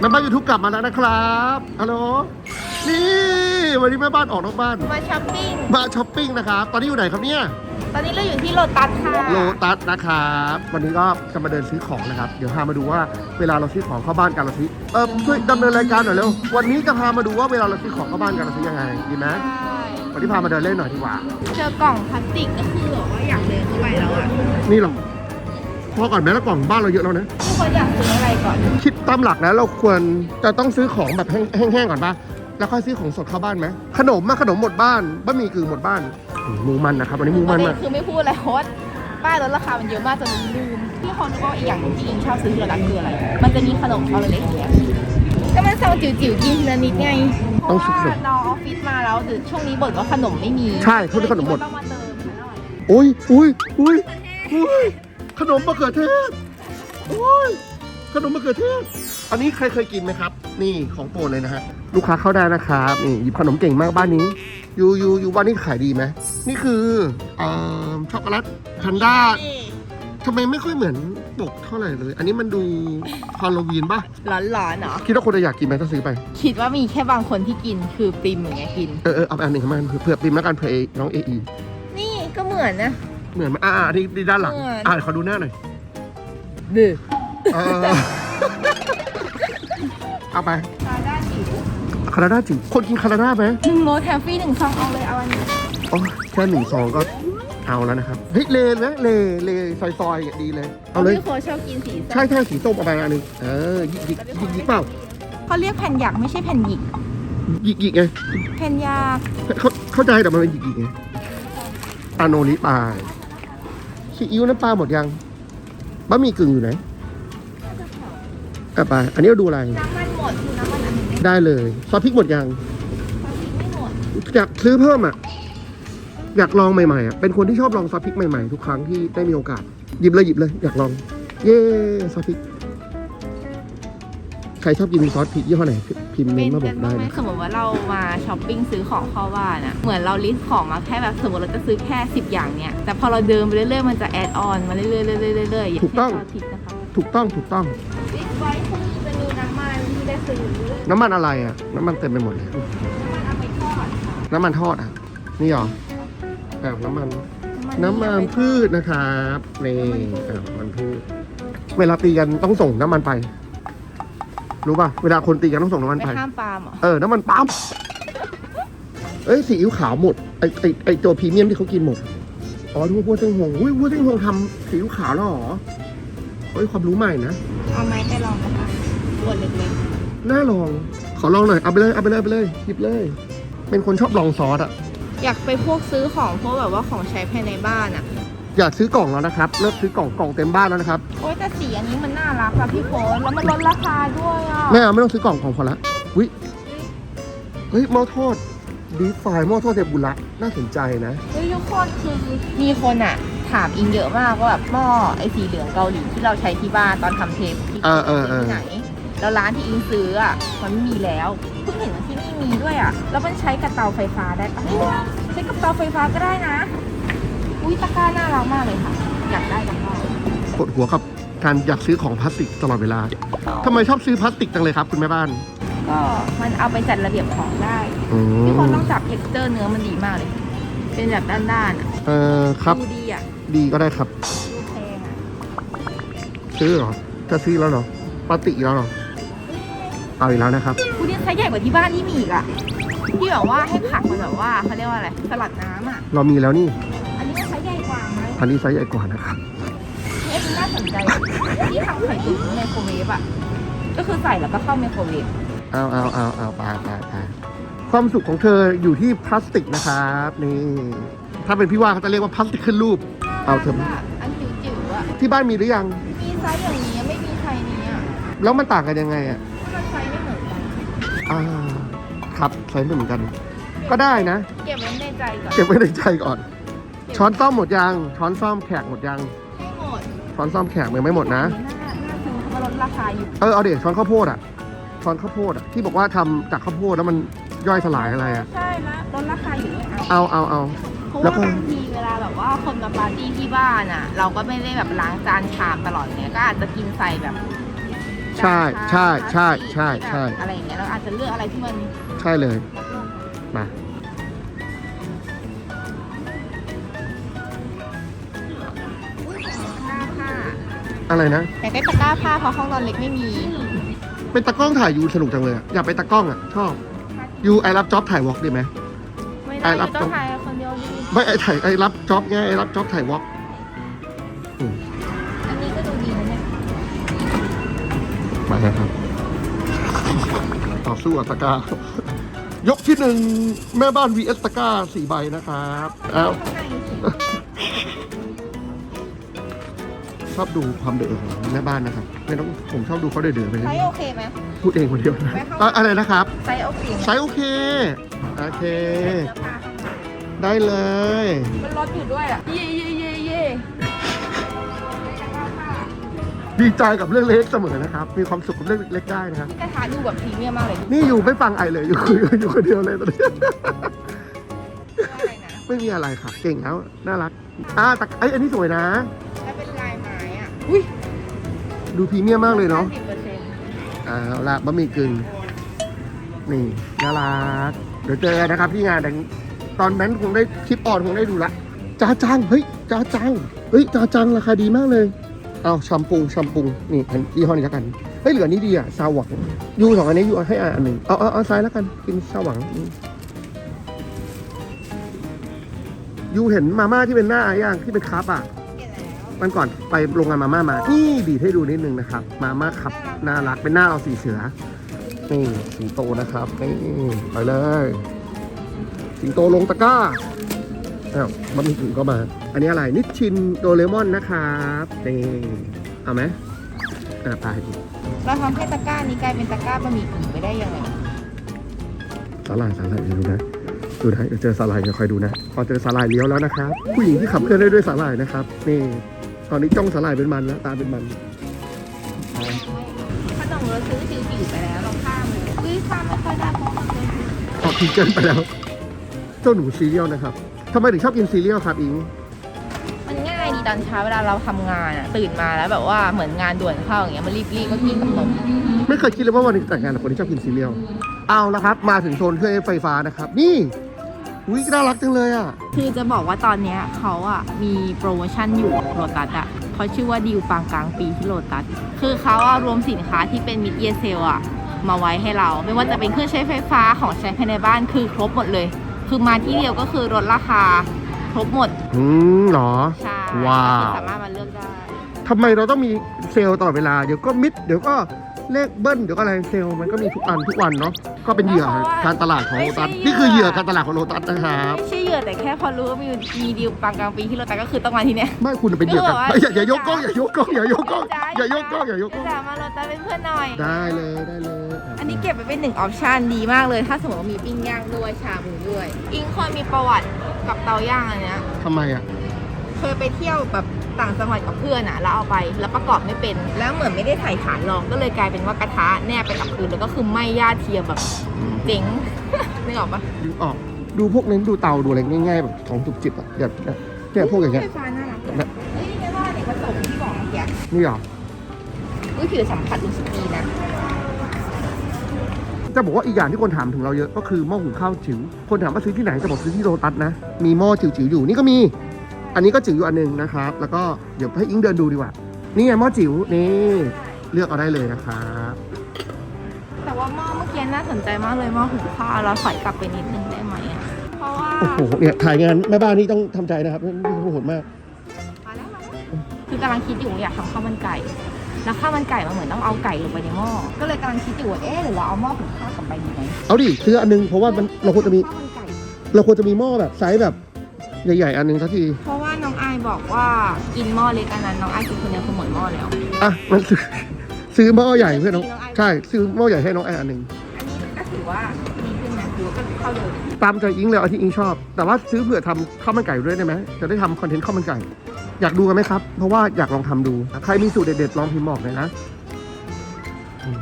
แม่บ้านยูทูบกลับมาแล้วนะครับ ฮัลโหล นี่ วันนี้แม่บ้านออกนอกบ้าน มาช้อปปิ้ง มาช้อปปิ้งนะครับ ตอนนี้อยู่ไหนครับเนี่ย ตอนนี้เราอยู่ที่โลตัสค่ะ โลตัสนะครับ วันนี้ก็จะมาเดินซื้อของนะครับ เดี๋ยวพามาดูว่าเวลาเราซื้อของเข้าบ้านกันเราซื้อ เออช่วยดำเนินรายการหน่อยเร็ว วันนี้จะพามาดูว่าเวลาเราซื้อของเข้าบ้านกันเราซื้อยังไง ดีไหมใช่วันนี้พามาเดินเล่นหน่อยดีกว่า เจอกล่องพลาสติกก็คือแบบว่าอยากเดินเข้าไปแล้วอะ นี่หรอ พอก่อนแม้แล้วกล่องบ้านเราเยอะแล้วนะ ทุกคนอยากซื้ออะไรก่อน คิดตามหลักแล้วเราควรจะต้องซื้อของแบบแห้งๆก่อนปะแล้วค่อยซื้อของสดเข้าบ้านไหมขนมมาขนมหมดบ้านบะหมี่กึ่งหมดบ้านอืมมูมันนะครับวันนี้มูปมัระนเด็มานกคือไม่พูดอะไรเพราะว่าป้ายลดราคามันเยอะมากจนลืมที่คนก็อีกอย่างหนึ่งที่อิงชอบซื้อที่โลตัสคืออะไร มันจะมีขนมเขาเล็กๆอย่างเงี้ยก็มันซองจิ๋วๆกินทีละนิดไง เพราะว่าเราออฟฟิศมาแล้วเดี๋ยวช่วงนี้บ่นว่าขนมไม่มีใช่ช่วงนี้ขนมหมดต้องมาเติมซะหน่อย อุ้ยอุ้ยอุ้ยอุ้ย ขนมมะเขือเทศอุ้ยขนมมะเขือเทศ อันนี้ใครเคยกินไหมครับ นี่ของโปรดเลยนะฮะ ลูกค้าเข้าได้นะครับนี่หยิบขนมเก่งมากบ้านนี้ อยู่อยู่อยู่บ้านนี้ขายดีไหมนี่คือเอ่อช็อกโกแลตแพนด้าทำไมไม่ค่อยเหมือนปกเท่าไหร่เลย อันนี้มันดูฮาโลวีนป่ะ ร้อนๆเนาะคิดว่าคนจะอยากกินไหมถ้าซื้อไป คิดว่ามีแค่บางคนที่กินคือปริมอย่างเงี้ยกิน เออเออเอาไปอันหนึ่งมาเผื่อเผื่อปิมแล้วกันเผื่อน้องเอไอนี่ก็เหมือนนะ เหมือนไหมอ่าอ่าอันนี้ดีด้านหลัง เหมือน อ่าขอดูหน้าหน่อยดื้อเออเอาไปคาด้าจิ๋วคาราด้าจิ๋วคนกินคาราด้าไหมหนึ่งโลแถมฟรีหนึ่งซองเอาเลยเอาอันนี้โอ้แค่หนึ่งซองก็เอาแล้วนะครับเฮ้ยเลนนะเลเลซอยซอยๆดีเลยเอาเลย พี่โคชอบกินสีส้มใช่ใช่สีส้มเอาไปอันหนึงเออหยิกหยิกหยิกหยิกเปล่าเขาเรียกแผ่นหยักไม่ใช่แผ่นหยิก หยิกหยิกไงแผ่นยากเข้าเข้าใจแต่มันเป็นหยิกหยิกไงอาโนริปลา ซีอิ๊วน้ำปลาหมดยังบะหมี่กึ่งอยู่ไหนอะไปอันนี้เราดูอะไร น้ำมันหมดคือน้ำมันอันหนึงได้เลยซอสพริกหมดยังไม่หมดอยากซื้อเพิ่มอะ อยากลองใหม่ๆอะเป็นคนที่ชอบลองซอสพริกใหม่ๆทุกครั้งที่ได้มีโอกาส หยิบเลยหยิบเลย อยากลอง เย้ซอสพริกใค รชอบกินซอสพริกยี่ห้อไหนพิมพ์เมเป็นนต์มาบกัอนกบ้าได้งไหมนะสมมติว่าเรามาช้อปปิ้งซื้อของเข้าบ้านอะเหมือนเราลิสต์ของมาแค่แบบสมมติเราจะซื้อแค่ 10 อย่างเนี้ยแต่พอเราเดินไปเรื่อยๆมันจะแอดออนมาเรื่อยๆเรื่อยๆเรื่อยๆอย่างถูกต้องเช่นซอสพริกนะคะถูกต้องถูกต้องลิสต์ไว้คือจะมีน้ำมันที่ได้ซื้อน้ำมันอะไรอะน้ำมันเต็มไปหมดเลยน้ำมันเอาไปทอดน้ำมันทอดอะ นี่หรอแบบน้ำมัน น้ำมันพืชนะครับนี่อะมันพืช เวลาตีกันต้องส่งน้ำมันไป รู้ป่ะ เวลาคนตีกันต้องส่งน้ำมันไปไปข้ามปาล์มเหรอเออน้ำมันปั๊มเอ้ยซีอิ๊วขาวหมดไอไอไอตัวพรีเมียมที่เขากินหมดอ๋อทุกวัวเส้งหงอุ้ยวัวเส้งหงทำซีอิ๊วขาวแล้วเหรอเฮ้ยความรู้ใหม่นะเอาไม้ไปลองนะคะขวดเล็กน่าลองขอลองหน่อยเอาไปเลยเอาไปเลยเอาไปเลยหยิบเลย เป็นคนชอบลองซอสอะ ๆอยากไปพวกซื้อของพวกแบบว่าของใช้ภายในบ้านอะ อยากซื้อกล่องแล้วนะครับ เลิกซื้อกล่องกล่องเต็มบ้านแล้วนะครับโอ้ยแต่สีอันนี้มันน่ารักอะพี่โฟนแล้วมันลดราคาด้วยอะไม่เอาไม่ต้องซื้อกล่องของพอละอุ้ยเฮ้ยหม้อทอดดีฟายหม้อทอดเทบุระน่าสนใจนะ เฮ้ยทุกคนคือมีคนอะถามอิงเยอะมากว่าแบบหม้อไอ้สีเหลืองเกาหลีที่เราใช้ที่บ้านตอนทำเทปที่เออเออเออที่ไหน แล้วร้านที่อิงซื้ออะมันไม่มีแล้วเพิ่งเห็นว่าที่นี่มีด้วยอะแล้วมันใช้กับเตาไฟฟ้าได้ปะใช้กับเตาไฟฟ้าก็ได้นะ อุ้ยตะกร้าน่ารักมากเลยค่ะอยากได้ตะกร้าปวดหัวกับ การอยากซื้อของพลาสติกตลอดเวลาทำไมชอบซื้อพลาสติกจังเลยครับ คุณแม่บ้านก็มันเอาไปจัดระเบียบของได้อืพี่คนมต้องจับเท็กเจอร์เนื้อมันดีมากเลย เป็นแบบด้านๆอะเออครับดูดีอะดีก็ได้ครับ ดูแพงอะซื้อเหรอจะซื้อแล้วเหรอปาติอีกแล้วเหรอเอาอีกแล้วนะครับกูเนี่ยไซส์ใหญ่กว่าที่บ้านที่มีอีกอะที่แบบว่าให้ผักมันแบบว่าเขาเรียกว่าอะไรสลัดน้ำอะเรามีแล้วนี่ อันนี้มันไซส์ใหญ่กว่าไหมอันนี้ไซส์ใหญ่กว่านะครับนี่อันนี้น่า สนใจที่ทำไข่ตุ๋นในไมโครเวฟอะก็คือใส่แล้วก็เข้าไมโครเวฟเอาเอาเอาเอาไปไปไปความสุขของเธออยู่ที่พลาสติกนะครับนี่ถ้าเป็นพี่ว่าเขาจะเรียกว่าพลาสติกขึ้นรูป เอาเถอะอันจิ๋วๆอะที่บ้านมีหรือยัง มีไซส์อย่างนี้ไม่มีไซส์นี้อะแล้วมันต่างกันยังไงอะมันไซส์ไม่เหมือนกันอ่าครับไซส์ไม่เหมือนกัน ก็ได้นะ เก็บไว้ในใจก่อนเก็บไว้ในใจก่อนช้อนซ่อมหมดยัง ช้อนซ่อมแขกหมดยังให้หมด ช้อนซ่อมแขกยังไม่หมดนะน่าน่าซื้อเพราะลดราคาอยู่เออเอาเด็กช้อนข้าวโพดอะช้อนข้าวโพดอะที่บอกว่าทำจากข้าวโพดแล้วมันย่อยสลายอะไรอะ ใช่นะลดราคาอยู่ด้วยเอา เอาเอาเอา เพราะแล้วว่าก็ บางทีเวลาแบบว่าคนมาปาร์ตี้ที่บ้านอะ เราก็ไม่ได้แบบล้างจานชามตลอดเนี้ยก็อาจจะกินใส่แบบใช่ใช่ใช่ใช่ใช่ อะไรอย่างเงี้ยเราอาจจะเลือกอะไรที่มันใช่เลย มา อะไรนะ อยากได้ตะกร้าผ้าเพราะห้องนอนเล็กไม่มี เป็นตากล้องถ่ายยูสนุกจังเลยอะอยากไปนตากล้องอะชอบยูไอรับจ็อบถ่ายวอล์กดีไหม ไม่ไอ้ได้รับต้องถ่ายคนเดียวดิไม่ไอถ่ายไอรับจ็อบไงไอรับจ็อบถ่ายวอล์กอันนี้ก็ดูดีนะเนี่ยมาแล้วครับ ต่อสู้กับตะกร้ายกที่หนึ่งแม่บ้าน vs ตะกร้าสี่ใบนะครับอ้าวข้างในสิ ชอบดูความเดือดของแม่บ้านนะครับไม่ต้องผมชอบดูเขาเดือดๆไปเลไซยส์โอเคไหม พูดเองคนเดียวนะไม่เข้า อะอะไรนะครับไซส์โอเคไหมไซส์โอเคโอเคเสื้อผ้าได้เลย มันลดอยู่ด้วยอะ เย่เย่เย่เย่ดีใจกับเรื่องเล็กเสมอนะครับ มีความสุขกับเรื่องเล็กๆได้นะครับ กระทะดูแบบพรีเมียมมากเลยนี่อยู่ไม่ฟังไอเลยอยู่อยู่อยู่คนเดียวเลยตอนนี้ อะไรนะไม่มีอะไรค่ะ เก่งแล้ว น่ารักอ่าแต่ไอยอันนี้สวยนะ อะอุ้ยดูพรีเมียมมากเลยเนาะสิบเปอร์เซ็นต์เอาละบะหมี่กึ่งนี่น่ารักเดี๋ยวเจอกันนะครับที่งานแต่ตอนนั้นคงได้คลิปออนคงได้ดูละจ้าจังเฮ้ยจ้าจังเฮ้ยจ้าจังราคาดีมากเลยเอาแชัมปุงแชัมปุงนี่อันยี่ห้อนี้แล้วกันเฮ้ยเหลือนี้ดีอะซาหวังยูสองอันนี้ยูให้อ่านอันหนึ่งเอาเอาเอาซ้ายแล้วกันกินซาหวังอืมยูเห็นมาม่าที่เป็นหน้าอะไรย่างที่เป็นคัพอะเก็บแล้ ววันก่อนไปโรงงานมาม่ามา นี่ดีดให้ดูนิดนึงนะครับ มาม่าครับน่ารักเป็นหน้าเอาสีเสือ นี่สิงโตนะครับนี่ไปเลย สิงโตลงตะกร้าอ้าวบะหมี่กึ่งก็มา อันนี้อะไรนิชชินโดเรมอนนะครับนี่เอาไหมอ่าไปเราทำให้ตะกร้านี้กลายเป็นตะกร้าบะหมี่กึ่งไปได้ยังไงสาลายสาลายดูนะดูนะเดี๋ยวเจอสาลายเดี๋ยวคอยดูนะ พอเจอสาลายเลี้ยวแล้วนะครับ ผู้หญิงที่ขับเคลื่อนได้ด้วยสาลายนะครับนี่ ตอนนี้จ้องสาลายเป็นมันแล้วตาเป็นมันขนมเราซื้อจิ๋วๆไปแล้วเราข้ามเลยอุ้ยข้ามไม่ค่อยได้เพราะมันเป็นออกทีเกินไปแล้ว เจ้าหนูซีเรียลนะครับทำไมถึงชอบกินซีเรียลครับอิงมันง่ายดีตอนเช้าเวลาเราทำงานอะตื่นมาแล้วแบบว่าเหมือนงานด่วนเข้าอย่างเงี้ยมันรีบๆก็กินกับนมไม่เคยคิดเลยว่าวันหนึงจะแต่งงานกับคนที่ชอบกินซีเรียลเอาละครับ มาถึงโซนเครื่องใช้ไฟฟ้านะครับ นี่ วิน่ารักจังเลยอะ คือจะบอกว่าตอนเนี้ยเขาอะมีโปรโมชั่นอยู่โลตัสอะเขาชื่อว่าดีลปางกลางปีที่โลตัส คือเขาอะรวมสินค้าที่เป็นมิดเยเซลอะมาไว้ให้เรา ไม่ว่าจะเป็นเครื่องใช้ไฟฟ้าของใช้ภายในบ้านคือครบหมดเลย คือมาที่เดียวก็คือลดราคาครบหมด อืมเหรอ ใช่ว้าว คือสามารถมาเลือกได้ ทำไมเราต้องมีเซลล์ตลอดเวลา เดี๋ยวก็มิด เดี๋ยวก็ เลขเบิ้ลเดี๋ยวก็อะไรเซลล์มันก็มีทุกอันทุกวันเนาะก็เป็นเหยื่อการตลาดของโลตัสนี่คือเหยื่อการตลาดของโลตัสนะครับไม่ใช่เหยื่อแต่แค่พอรู้ว่ามีมีดีลปางกลางปีที่โลตัสก็คือต้องมาที่เนี้ยไม่คุณเป็นเหยื่อกันไม่เฮ้ยเหรออย่าอย่ายกกล้องอย่ายกกล้องอย่ายกกล้องอย่ายกกล้องอย่ายกกล้องจะมาโลตัสเป็นเพื่อนหน่อยได้เลยได้เลย อันนี้เก็บไว้เป็นหนึ่งออปชันดีมากเลย ถ้าสมมติว่ามีปิ้งย่างด้วยชาบูด้วยอิงเคยมีประวัติกับเตาย่างอันเนี้ยทำไมอะเค ยไปเที่ยวแบบต่างจังหวัดกับเพื่อนอะแล้วเอาไปแล้วประกอบไม่เป็น แล้วเหมือนไม่ได้ถ่ายฐานรองก็เลยกลายเป็นว่ากระทะแนบไปกับพื้นแล้วก็คือไหม้ย่าเทียมแบบเจ๋ง นึกออกปะดูออกดูพวกเน้นดูเตาดูอะไรง่ายๆแบบของจุกจิบอะแบบเนี่ยพวกอย่างเงี้ยไฟฟ้าน่ารักเลยเฮ้ยไม่ว่าเด็กผสมที่บอกเมื่อกี้นี่เหรออุ้ยผิวสัมผัสรู้สึกดีนะจะบอกว่าอีกอย่างที่คนถามถึงเราเยอะก็คือหม้อหุงข้าวจิ๋วคนถามว่าซื้อที่ไหนจะบอกซื้อที่โลตัสนะ มีหม้อจิ๋วๆอยู่นี่ก็มี อันนี้ก็จิ๋วอยู่อันหนึงนะครับ แล้วก็เดี๋ยวให้อิงเดินดูดีกว่า นี่ไงหม้อจิ๋วนี่เลือกเอาได้เลยนะครับแต่ว่าหม้อเมื่อกี้น่าสนใจมากเลยหม้อหุงข้าวเราถอยกลับไปนิดนึงได้ไหมอะเพราะว่าโอ้โหเนี่ยถ่ายงานแม่บ้านนี่ต้องทำใจนะครับนี่โหดมาก มาแล้วมาแล้วคือกำลังคิดอยู่ว่าอยากทำข้าวมันไก่ แล้วข้าวมันไก่มันเหมือนต้องเอาไก่ลงไปในหม้อก็เลยกำลังคิดอยู่ว่าเอ๊ะหรือเราเอาหม้อหุงข้าวกลับไปดีไหมเอาดิซื้ออันหนึงเพราะว่ามันเราควรจะมีข้าวมันไก่เราควรจะมีหม้อแบบไซส์แบบใหญ่ๆอันหนึงสักที เพราะว่าน้องอาย บอกว่ากินหม้อเล็กอันนั้นน้องอายกินคนเดียวคือหมดหม้อแล้ว อะมันซื้อซื้อหม้อใหญ่เพื่อนน้องใช่ซื้อหม้อใหญ่ให้น้องแอนอันหนึ่งอันนี้ก็ถือว่าดีขึ้นนะถือว่าก็เข้าเลยตามใจอิงเลยเอาที่อิงชอบ แต่ว่าซื้อเผื่อทำข้าวมันไก่ด้วยได้ไหมจะได้ทำคอนเทนต์ข้าวมันไก่ อยากดูกันไหมครับ เพราะว่าอยากลองทำดู ใครมีสูตรเด็ดๆลองพิมพ์บอกเลยนะอืม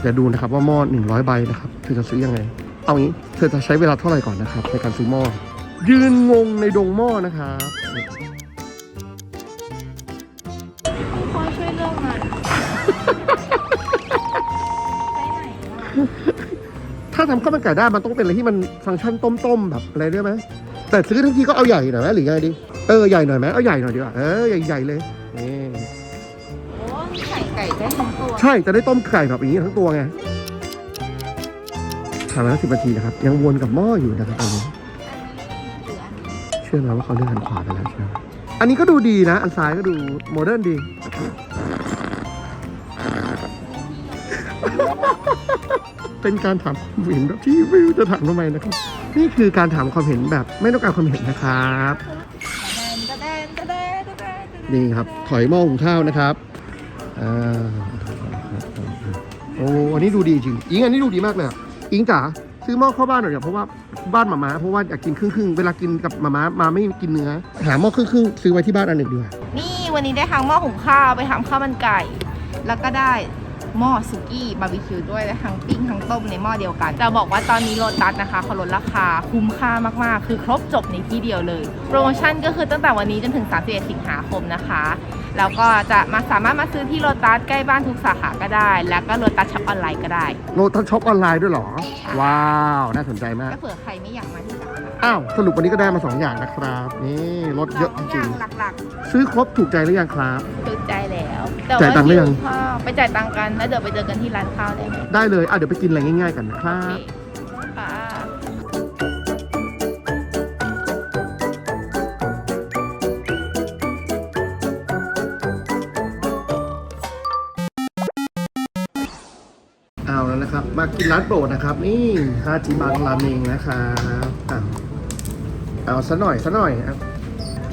เดี๋ยวดูนะครับว่าหม้อหนึ่งร้อยใบนะครับเธอจะซื้อยังไง เอางี้เธอจะใช้เวลาเท่าไหร่ก่อนนะครับในการซื้อหม้อยืนงงในดงหม้อนะครับ ทุกคนถ้าทำข้าวมันไก่ได้มันต้องเป็นอะไรที่มันฟังก์ชันต้มๆแบบอะไรด้วยไหมแต่ซื้อทั้งทีก็เอาใหญ่หน่อยไหมหรือไงดีเออใหญ่หน่อยไหมเอาใหญ่หน่อยดีกว่าเออใหญ่ๆเลยนี่โอ้ไข่ไก่ได้ทั้งตัว ใช่จะได้ต้มไก่แบบนี้ทั้งตัวไงทำมาแล้วสิบนาทีนะครับ ยังวนกับหม้ออยู่นะครับตอนนี้เหลือเชื่อไหมว่าเขาเลือกหันขวาไปแล้วใช่ไหมอันนี้ก็ดูดีนะ อันซ้ายก็ดูโมเดิร์นดี เป็นการถามความเห็นแบบที่ไม่รู้จะถามทำไมนะครับ นี่คือการถามความเห็นแบบไม่ต้องการความเห็นนะครับนี่ครับ ถอยหม้อหุงข้าวนะครับอ่าโอ้อันนี้ดูดีจริงอิงอันนี้ดูดีมากเลยอะอิงจ๋าซื้อหม้อเข้าบ้านหน่อยเดี๋ยวเพราะว่าบ้านหมาม้าเพราะว่าอยากกินครึ่งๆเวลากินกับหมาม้ามาไม่กินเนื้อหาหม้อครึ่งๆซื้อไว้ที่บ้านอันหนึ่งดีกว่านี่วันนี้ได้ทั้งหม้อหุงข้าวไปทำข้าวมันไก่ แล้วก็ได้ หม้อสุกี้บาร์บีคิวด้วยและทั้งปิ้งทั้งต้มในหม้อเดียวกันจะบอกว่าตอนนี้โลตัสนะคะเขาลดราคาคุ้มค่ามากๆ คือครบจบในที่เดียวเลย โปรโมชั่นก็คือตั้งแต่วันนี้จนถึง 31 สิงหาคมนะคะแล้วก็จะมาสามารถมาซื้อที่โลตัสใกล้บ้านทุกสาขาก็ได้ แล้วก็โลตัสช็อปออนไลน์ก็ได้ โลตัสช็อปออนไลน์ด้วยเหรอ ว้าว น่าสนใจมากก็เผื่อใครไม่อยากมาที่สาขา อ้าวสรุปวันนี้ก็ได้มาสองอย่างนะครับ นี่ลดเยอะจสองอริย่างงหลักๆ ซื้อครบถูกใจหรือยังครับๆถูกใจแล้วแต่จ่ายตังค์หรือยังหิวข้าวไปจ่ายตังค์กันแล้วเดี๋ยวไปเจอกันที่ร้านข้าวได้ไหมได้เลยอะเดี๋ยวไปกินอะไรง่ายๆกันนะครัโอเคบค่ะเอาแล้วนะครับ มากินร้านโปรดนะครับ นี่ฮาจิบังราเมงนะครับอ้าว เอาซะหน่อยซะหน่อยครับ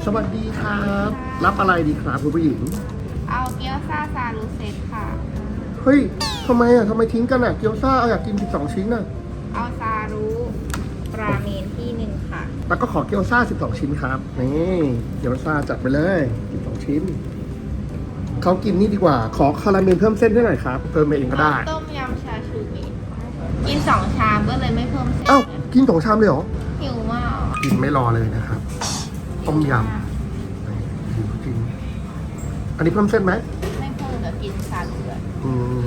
สวัสดีครับ รับอะไรดีครับคุณผู้หญิง เอาเกี๊ยวซ่าซาลูเซตค่ะ เฮ้ยทำไมอะทำไมทิ้งกันอะเกี๊ยวซ่าเอาอยากกิน 12 ชิ้นอะ เอาซารุราเมนที่หนึ่งค่ะ แล้วก็ขอเกี๊ยวซ่า 12 ชิ้นครับ นี่เกี๊ยวซ่าจัดไปเลย 12 ชิ้น เขากินนี่ดีกว่า ขอคาราเมลเพิ่มเส้นให้หน่อยครับ เพิ่มมาเองก็ได้ ต้มยำชาชูมิกินสองชามก็เลยไม่เพิ่มเส้น เอ้ากินสองชามเลยเหรอ หิวมาก กินไม่รอเลยนะครับ ต้มยำหิวจริง อันนี้เพิ่มเส้นไหมไม่เพิ่มเดี๋ยวกินชาเลือดอืม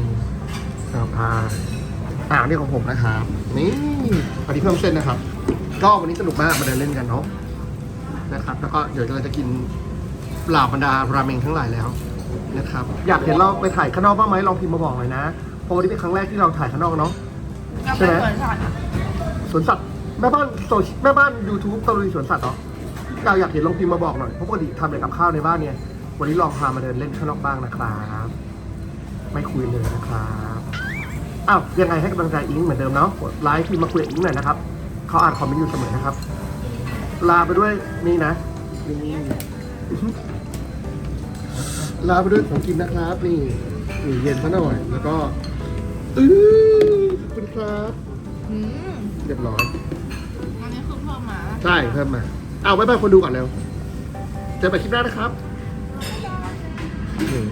เอาพาอ่านี่ของผมนะครับ นี่อันนี้เพิ่มเส้นนะครับ ก็วันนี้สนุกมากมาเดินเล่นกันเนาะนะครับ แล้วก็เดี๋ยวเราจะกินเหล่าบรรดาราเมงทั้งหลายแล้วนะครับ อยากเห็นเราไปถ่ายข้างนอกบ้างไหมลองพิมพ์มาบอกหน่อยนะเพราะวันนี้เป็นครั้งแรกที่เราถ่ายข้างนอกเนาะก็ใช่เป็นไหมส่วนช็อตอะสวนสัตว์ แม่บ้านโซเชียลแม่บ้าน YouTube ตะลุยสวนสัตว์เหรออยากอยากเห็นลองพิมพ์มาบอกหน่อยเพราะปกติทำแต่กับข้าวในบ้านเนี่ย วันนี้ลองพามาเดินเล่นข้างนอกบ้างนะครับไม่คุยเลยนะครับอ้าวยังไงให้กำลังใจอิงเหมือนเดิมเนาะกดไลค์พิมพ์มาคุยกับอิงหน่อยนะครับเขาอ่านคอมเมนต์อยู่เสมอนะครับ ลาไปด้วยนี่นะนี่ลาไปด้วยของกินนะครับ นี่นี่เย็นซะหน่อยแล้วก็อื้อขอบคุณครับ อืม เรียบร้อยอันนี้คือเพิ่ มมาใช่เพิ่มมาเอาไว้ไปคนดูก่อนเร็วเจอกันคลิปหน้านะครับนี่